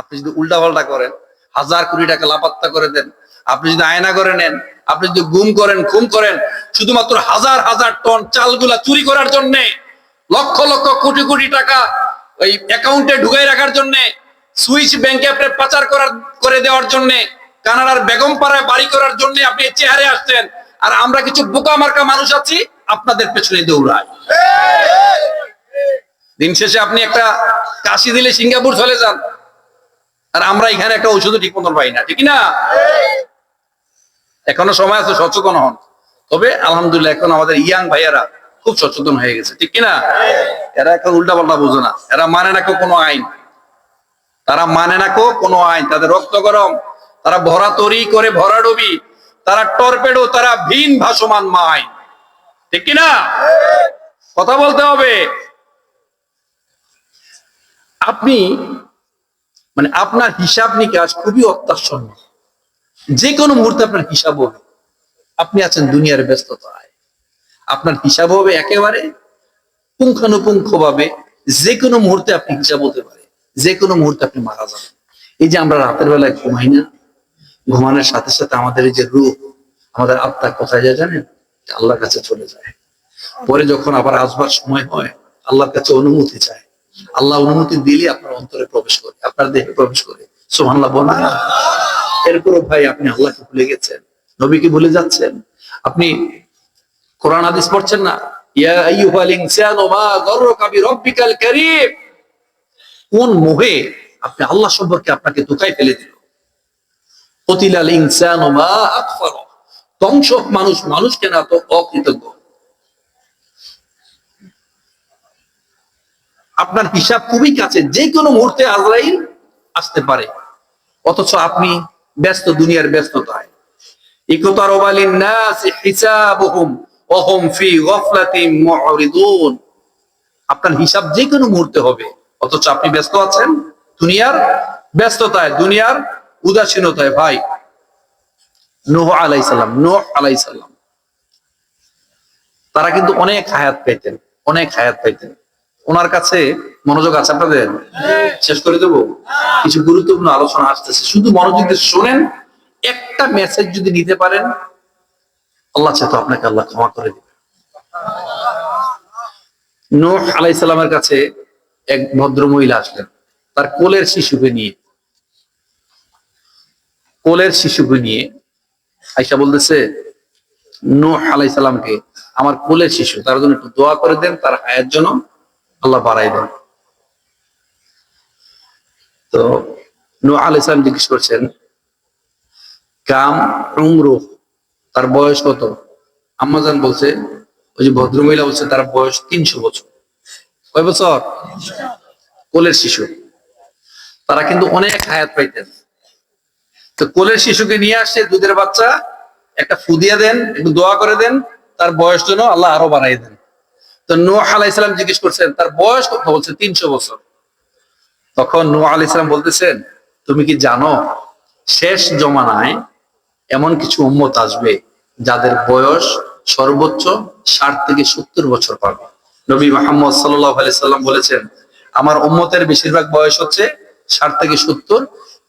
আপনি যদি উল্টাপাল্টা করেন হাজার কোটি টাকা লাপাত্তা করে দেন আপনি যদি আয়না করে নেন আপনি যদি গুম করেন খুম করেন শুধুমাত্র হাজার হাজার টন চালগুলা চুরি করার জন্য লক্ষ লক্ষ কোটি কোটি টাকা ওই অ্যাকাউন্টে ঢুকাই রাখার জন্য সুইচ ব্যাংকে আপনি পাচার করার করে দেওয়ার জন্য কানাডার বেগম পাড়ায় বাড়ি করার জন্য আপনি চেহারে আসছেন আর আমরা কিছু বোকা মার্কা মানুষ আছি আপনাদের পেছনে দৌড়ায় দিন শেষে আপনি একটা কাশি দিলে সিঙ্গাপুর চলে যান আর আমরা এখানে একটা ঔষধ ঠিক মতন পাই না ঠিক না? এখনও সময় আছে, সচেতন হন। তবে আলহামদুলিল্লাহ, এখন আমাদের ইয়াং ভাইয়ারা খুব সচেতন হয়ে গেছে, ঠিক কিনা? এরা এখন উল্টা পাল্টা বোঝে না। এরা মানে না কোনো আইন। তারা মানে না কোনো আইন। তাদের রক্ত গরম, তারা ভরা তরি করে ভরা ডবি, তারা টর্পেডো, তারা ভিন ভাসমান মাইন ঠিক কিনা? কথা বলতে হবে। আপনি মানে আপনার হিসাব নিকাশ খুবই অত্যাচ্ছন্ন যে কোনো মুহূর্তে আপনার হিসাব হবে। আপনি আছেন দুনিয়ার ব্যস্ততায়। আপনার হিসাব হবে একেবারে পুঙ্খানুপুঙ্খ ভাবে যে কোনো মুহূর্তে আপনি হিসাব হতে পারে। যে কোনো মুহূর্তে আপনি মারা যাবেন। এই যে আমরা রাতের বেলায় ঘুমাই না, ঘুমানোর সাথে সাথে আমাদের যে রূপ, আমাদের আত্মা কোথায় যায় জানেন? আল্লাহর কাছে চলে যায়। পরে যখন আবার আসবার সময় হয়, আল্লাহর কাছে অনুমতি চায়। আল্লাহ অনুমতি দিলে আপনার অন্তরে প্রবেশ করে, আপনার দেহে প্রবেশ করে। সোহান্লাহ বলা এরপরও ভাই আপনি আল্লাহকে ভুলে গেছেন, নবীকে ভুলে যাচ্ছেন। আপনি কোরআন, হাদিস পড়ছেন না? কোন মোহে আপনি আল্লাহ সম্পর্কে আপনাকে ধোকায় ফেলে দিল? কতিলাল ইনসানু ধ্বংস মানুষ মানুষ কেন তো অকৃতজ্ঞ। আপনার হিসাব খুবই কাছে যে কোনো মুহূর্তে আজরাইল আসতে পারে। অথচ আপনি ব্যস্ত, দুনিয়ার ব্যস্ততায়। লিন-নাসি হিসাবুহুম ফি গাফলাতিন মু'রিদুন আপনার হিসাব যে কোনো মুহূর্তে হবে, অথচ আপনি ব্যস্ত আছেন দুনিয়ার ব্যস্ততায়, দুনিয়ার উদাসীনতায়। ভাই, নূহ আলাইহিস সালাম, নূহ তারা কিন্তু অনেক হায়াত পাইতেন, অনেক হায়াত পাইতেন। ওনার কাছে মনোযোগ আছে, আপনাদের শেষ করে দেবো? কিছু গুরুত্বপূর্ণ আলোচনা আসতেছে। শুধু মনোযোগ দিয়ে শোনেন, একটা মেসেজ যদি নিতে পারেন, আল্লাহ চাইতো আপনাকে আল্লাহ ক্ষমা করে দিবে নূহ আলাই সালামের কাছে এক ভদ্র মহিলা আসলেন। তার কোলের শিশুকে নিয়ে। কোলের শিশুকে নিয়ে আইসা বলতেছে, নূহ আলাই সালামকে, আমার কোলের শিশু, তার জন্য একটু দোয়া করে দেন, তার হায়ার জন্য আল্লাহ বাড়াই দেন। তো নূহ আলাই সালাম জিজ্ঞেস করছেন, কাম, উমরু, তার বয়স কত? আম্মাজান বলছে, ওই যে ভদ্রমহিলা বলছে, তার বয়স তিনশো বছর। কয় বছর? কোলের শিশু। তারা কিন্তু অনেক হায়াত পাইতেন। তো কোলের শিশুকে নিয়ে আসছে দুধের বাচ্চা, একটা ফুদিয়া দেন, একটু দোয়া করে দেন, তার বয়স জন্য আল্লাহ আরও বাড়াই দেন। তো নোহ আলাইসালাম জিজ্ঞেস করছেন, তার বয়স কত? বলছে, তিনশো বছর। তখন নোহ আলাইসালাম বলতেছেন, তুমি কি জানো, শেষ জমানায় এমন কিছু উম্মত আসবে যাদের বয়স সর্বোচ্চ ষাট থেকে সত্তর বছর পাবে? নবী মোহাম্মদ সাল্লাহ সাল্লাম বলেছেন, আমার উম্মতের বেশিরভাগ বয়স হচ্ছে ষাট থেকে সত্তর।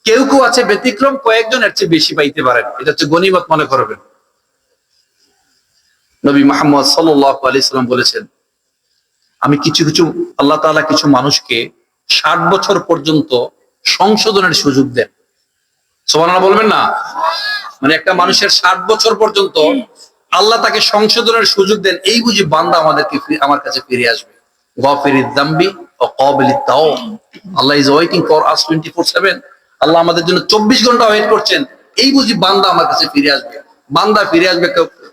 কেউ কেউ আছে ব্যতিক্রম কয়েকজন এর চেয়ে বেশি পাইতে পারেন। এটা হচ্ছে গনিমত মনে করবেন। নবী মোহাম্মদ সাল্লাহ আলাইসাল্লাম বলেছেন আমি কিছু কিছু, আল্লাহ তাআলা কিছু মানুষকে ষাট বছর পর্যন্ত সংশোধনের সুযোগ দেন। সোমানা বলবেন না? মানে একটা মানুষের ষাট বছর পর্যন্ত আল্লাহ তাকে সংশোধনের সুযোগ দেন, এই বুঝি বান্দা আমাদেরকে আমার কাছে ফিরে আসবে। Allah is for twenty four seven Allah আমাদের জন্য চব্বিশ ঘণ্টা করছেন, এই বান্দা আমার কাছে ফিরে আসবে। বান্দা ফিরে আসবে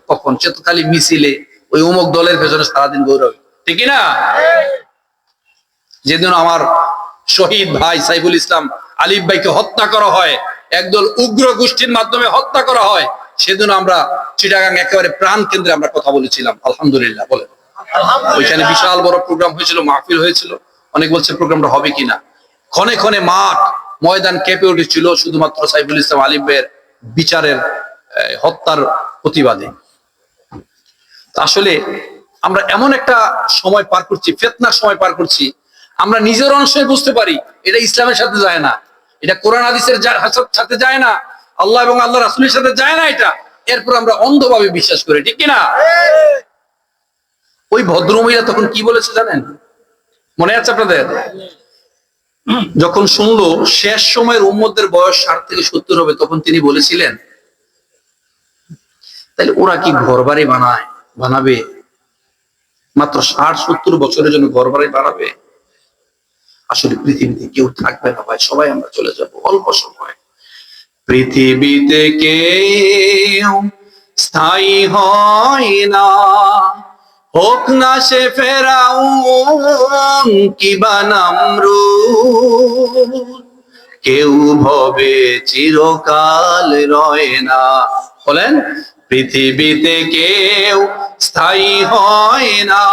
কখন? খালি মিছিলে, ওই দলের সারাদিন গৌরব। ঠিকই না যেদিন আমার শহীদ ভাই সাইফুল ইসলাম আলিফ ভাইকে হত্যা করা হয় একদল উগ্র গোষ্ঠীর মাধ্যমে হত্যা করা হয় সেদিন আমরা চিটাগাং একেবারে প্রাণ কেন্দ্রে আমরা কথা বলেছিলাম। আলহামদুলিল্লাহ বলে ওইখানে বিশাল বড় প্রোগ্রাম হয়েছিল মাহফিল হয়েছিল। অনেক বলছে প্রোগ্রামটা হবে কিনা। ক্ষণে ক্ষণে মাঠ ময়দান কেঁপে উঠেছিল শুধুমাত্র সাইফুল ইসলাম আলিফ ভাইয়ের বিচারের হত্যার প্রতিবাদে। আসলে আমরা এমন একটা সময় পার করছি, ফেতনার সময় পার করছি। আমরা নিজের অংশে বুঝতে পারি, এটা ইসলামের সাথে যায় না। এটা কোরআন হাসার সাথে যায় না। আল্লাহ এবং আল্লাহ রাসুলের সাথে যায় না এটা। এরপর আমরা অন্ধভাবে বিশ্বাস করি, ঠিক কিনা? ওই ভদ্রমহিলা তখন কি বলেছে জানেন? মনে আছে আপনাদের? যখন শুনলো, শেষ সময়ের উম্মদের বয়স ষাট থেকে সত্তর হবে, তখন তিনি বলেছিলেন তাহলে ওরা কি ঘর বানায়, বানাবে? মাত্র ষাট সত্তর বছরের জন্য ঘর বাড়ি বানাবে আসলে পৃথিবীতে কেউ থাকবে না ভাই, সবাই আমরা চলে যাব অল্প সময়। পৃথিবীতে কেউ স্থায়ী হয় না। হোক না সে ফেরাউন কিবা নামরুদ কেউ ভবে চিরকাল রয় না। বলেন পৃথিবীতে কেউ স্থায়ী হয় না।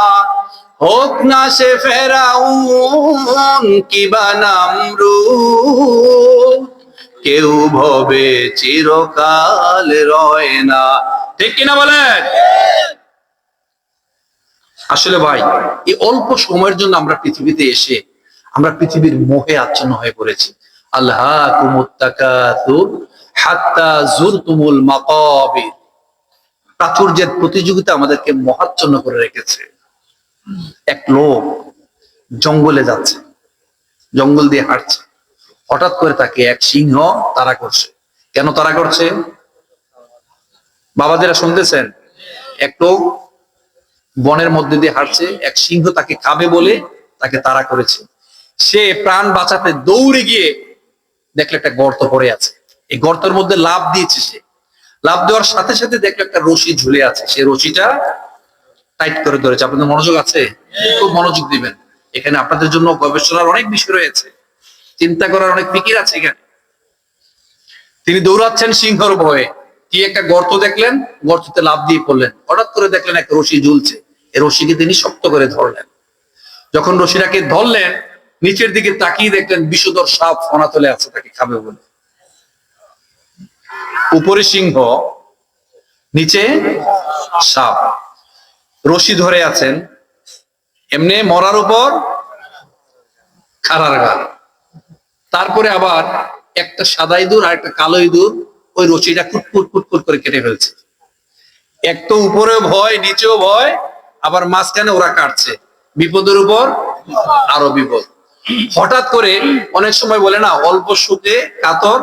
হোক না সে ফেরাউন কিবা নামরুদ কেউ ভবে চিরকাল রয় না। ঠিক কিনা বলেন? আসলে ভাই, এই অল্প সময়ের জন্য আমরা পৃথিবীতে এসে আমরা পৃথিবীর মোহে আচ্ছন্ন হয়ে পড়েছি। আল্লাহ কুমুত্তাকাতুর হাত্তা মাকাবির। প্রাচুর্যের প্রতিযোগিতা আমাদেরকে মহাচ্ছন্ন করে রেখেছে। এক লোক জঙ্গলে যাচ্ছে, জঙ্গল দিয়ে হাঁটছে। হঠাৎ করে তাকে এক সিংহ তারা করছে। কেন তারা করছে? বাবা যারা শুনতেছেন? এক লোক বনের মধ্যে দিয়ে হাঁটছে, এক সিংহ তাকে খাবে বলে তাকে তাড়া করেছে। সে প্রাণ বাঁচাতে দৌড়ে গিয়ে দেখলে একটা গর্ত পড়ে আছে। এই গর্তের মধ্যে লাভ দিয়েছে সে। লাভ দেওয়ার সাথে সাথে দেখল একটা রশি ঝুলে আছে। সেই রশিটা টাইট করে ধরেছে। আপনাদের মনোযোগ আছে? খুব মনোযোগ দিবেন। এখানে আপনাদের জন্য গবেষণার অনেক বিষয় রয়েছে। চিন্তা করার অনেক ফিকির আছে এখানে। তিনি দৌড়াচ্ছেন সিংহর ভয়ে। কি একটা গর্ত দেখলেন? গর্ততে লাভ দিয়ে পড়লেন। হঠাৎ করে দেখলেন একটা রশি ঝুলছে। এই রশিকে তিনি শক্ত করে ধরলেন। যখন রশিটাকে ধরলেন, নিচের দিকে তাকিয়ে দেখলেন বিষধর সাপ ফনাতলে আছে, তাকে খাবে বলে। উপরে সিংহ, নিচে সাপ। রশি ধরে আছেন। এমনি মরার উপর খারার গাল। তারপরে আবার একটা সাদা ইঁদুর আর একটা কালো ইঁদুর ওই রশিটা কুটকুট কুটকুট করে কেটে ফেলছে। এক তো উপরে ভয়, নিচেও ভয়, আবার মাঝখানে ওরা কাটছে। বিপদের উপর আরও বিপদ। হঠাৎ করে অনেক সময় বলে না, অল্প সুখে কাতর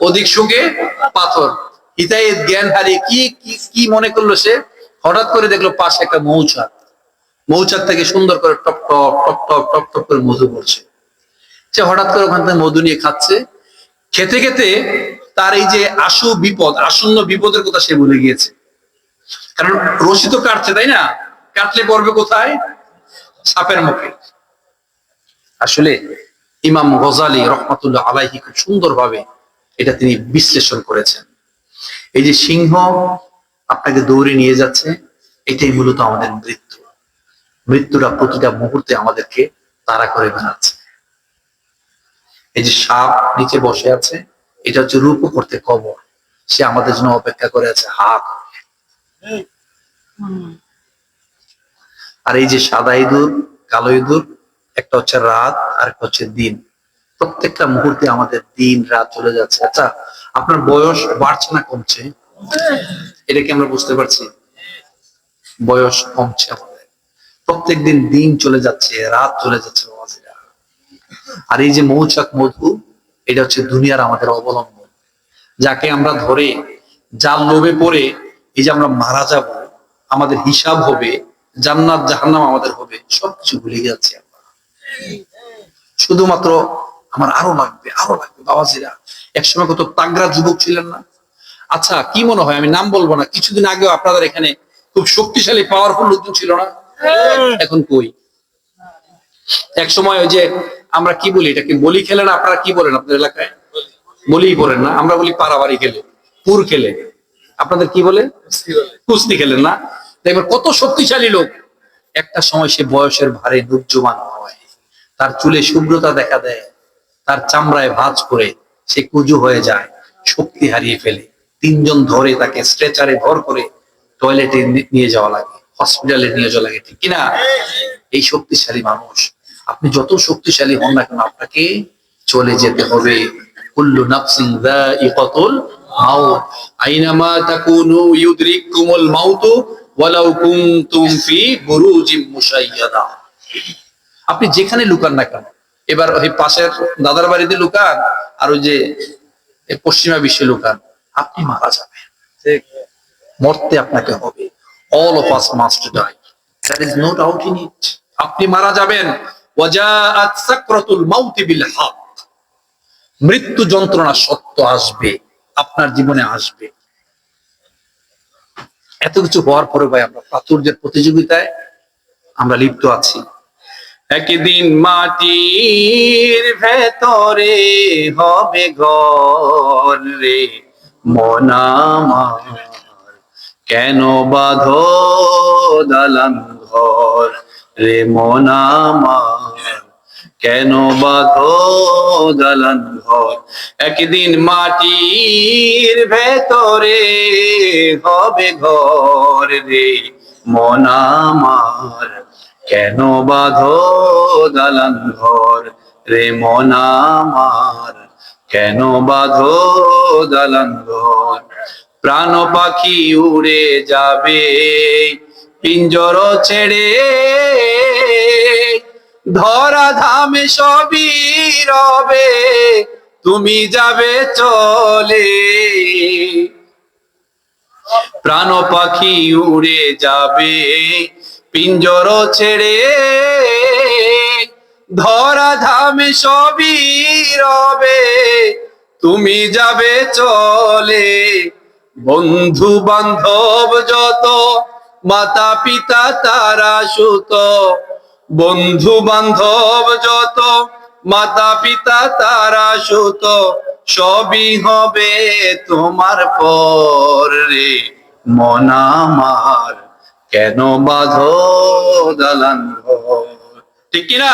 অধিক সুখে পাথর। হিতায় জ্ঞান হারিয়ে কি, কি- মনে করল সে? হঠাৎ করে দেখল পাশে একটা মৌচাক। মৌচাক থেকে সুন্দর করে টপ টপ টপ টপ টপ টপ করে মধু পড়ছে সে হঠাৎ করে ওখান থেকে মধু নিয়ে খাচ্ছে। খেতে খেতে তার এই যে আশু বিপদ, আসন্ন বিপদের কথা সে ভুলে গিয়েছে। কারণ রশি তো কাটছে, তাই না? কাটলে পড়বে কোথায়? সাপের মুখে। আসলে ইমাম গজালি রহমাতুল্লাহ আলাইহি খুব সুন্দরভাবে এটা তিনি বিশ্লেষণ করেছেন। এই যে সিংহ আপনাকে দৌড়ে নিয়ে যাচ্ছে, এটাই মূলত আমাদের মৃত্যু। মৃত্যুটা প্রতিটা মুহূর্তে আমাদেরকে তাড়া করে বেড়াচ্ছে। এই যে সাপ নিচে বসে আছে, এটা হচ্ছে রূপ করতে কবর। সে আমাদের জন্য অপেক্ষা করে আছে হাত আর এই যে সাদা ইঁদুর, কালো ইঁদুর, একটা হচ্ছে রাত, আর একটা হচ্ছে দিন। প্রত্যেকটা মুহূর্তে আমাদের দিন, রাত চলে যাচ্ছে। আচ্ছা আপনার বয়স বাড়ছে না কমছে? এটা কি আমরা বুঝতে পারছি? বয়স কমছে আমাদের। প্রত্যেক দিন দিন চলে যাচ্ছে, রাত চলে যাচ্ছে আর এই যে মৌচাক মধু, এটা হচ্ছে দুনিয়ার আমাদের অবলম্বন। যাকে আমরা ধরে, যার লোভে পড়ে, এই যে আমরা মারা যাব, আমাদের হিসাব হবে, জান্নাত, জাহান্নাম আমাদের হবে, সবকিছু ভুলে যাচ্ছি আমরা। শুধুমাত্র আমার আরও লাগবে আরও লাগবে বাবাজিরা। একসময় কত তাগরা যুবক ছিলেন না? আচ্ছা কি মনে হয় আমি নাম বলব না কিছুদিন আগেও আপনাদের এখানে খুব শক্তিশালী পাওয়ারফুল লোকজন ছিল না? এখন কই? এক সময় ওই যে আমরা কি বলি এটাকে বলি খেলেন আপনারা কি বলেন আপনাদের এলাকায়? বলি বলেন না আমরা বলি পারাবাড়ি খেলে পুর খেলে। আপনাদের কি বলে? কুস্তি খেলেন না? দেখবেন কত শক্তিশালী লোক। একটা সময় সে বয়সের ভারে নুজ্জমান হয়। তার চুলে শুভ্রতা দেখা দেয়। তার চামড়ায় ভাঁজ করে সে কুজু হয়ে যায়, শক্তি হারিয়ে ফেলে। তিনজন ধরে তাকে স্ট্রেচারে ভর করে টয়লেটে নিয়ে যাওয়া লাগে হসপিটালে নিয়ে যাওয়া লাগে, ঠিক কিনা? এই শক্তিশালী মানুষ। আপনি যত শক্তিশালী হন না কেন, আপনাকে চলে যেতে হবে। আইনামা ফি মুশাইয়াদা। আপনি যেখানে লুকান না কেন এবার ওই পাশের দাদার বাড়িতে লুকান, আর ওই যে পশ্চিমা বিশ্বে লুকান। আপনি মারা যাবেন। মরতে আপনাকে হবে। All of us must die that is no doubt in it আপনি মারা যাবেন। ওয়াজাআত সাকরাতুল মাউতি বিল হক। মৃত্যু যন্ত্রণা সত্য আসবে। আপনার জীবনে আসবে। এত কিছু হওয়ার পরে ভাই, আমরা প্রাচুর্যের প্রতিযোগিতায় আমরা লিপ্ত আছি। একদিন মাটির ভেতরে হবে ঘর রে। মনামার কেন বাঁধো দালান ঘর রে? মনামার কেন বাধ দালান ঘর? একদিন মাটির ভেতরে হবে ঘর রে। মনামার কেন বাঁধো দালান ঘর? রে মনামার কেন বাঁধো দালান ঘর? প্রাণ পাখি উড়ে যাবে, পিঞ্জর ছেড়ে। ধরা ধামে সবই রবে, তুমি যাবে চলে। প্রাণ পাখি উড়ে যাবে পিঞ্জর ছেড়ে ধরা ধামে সবই রবে। তুমি যাবে চলে। বন্ধু বান্ধব যত মাতা পিতা তারা সুত। বন্ধু বান্ধব যত মাতা পিতা তারা সুত। সবই হবে তোমার পর রে মনামার কেন বাঁধো দালান ঠিক কিনা?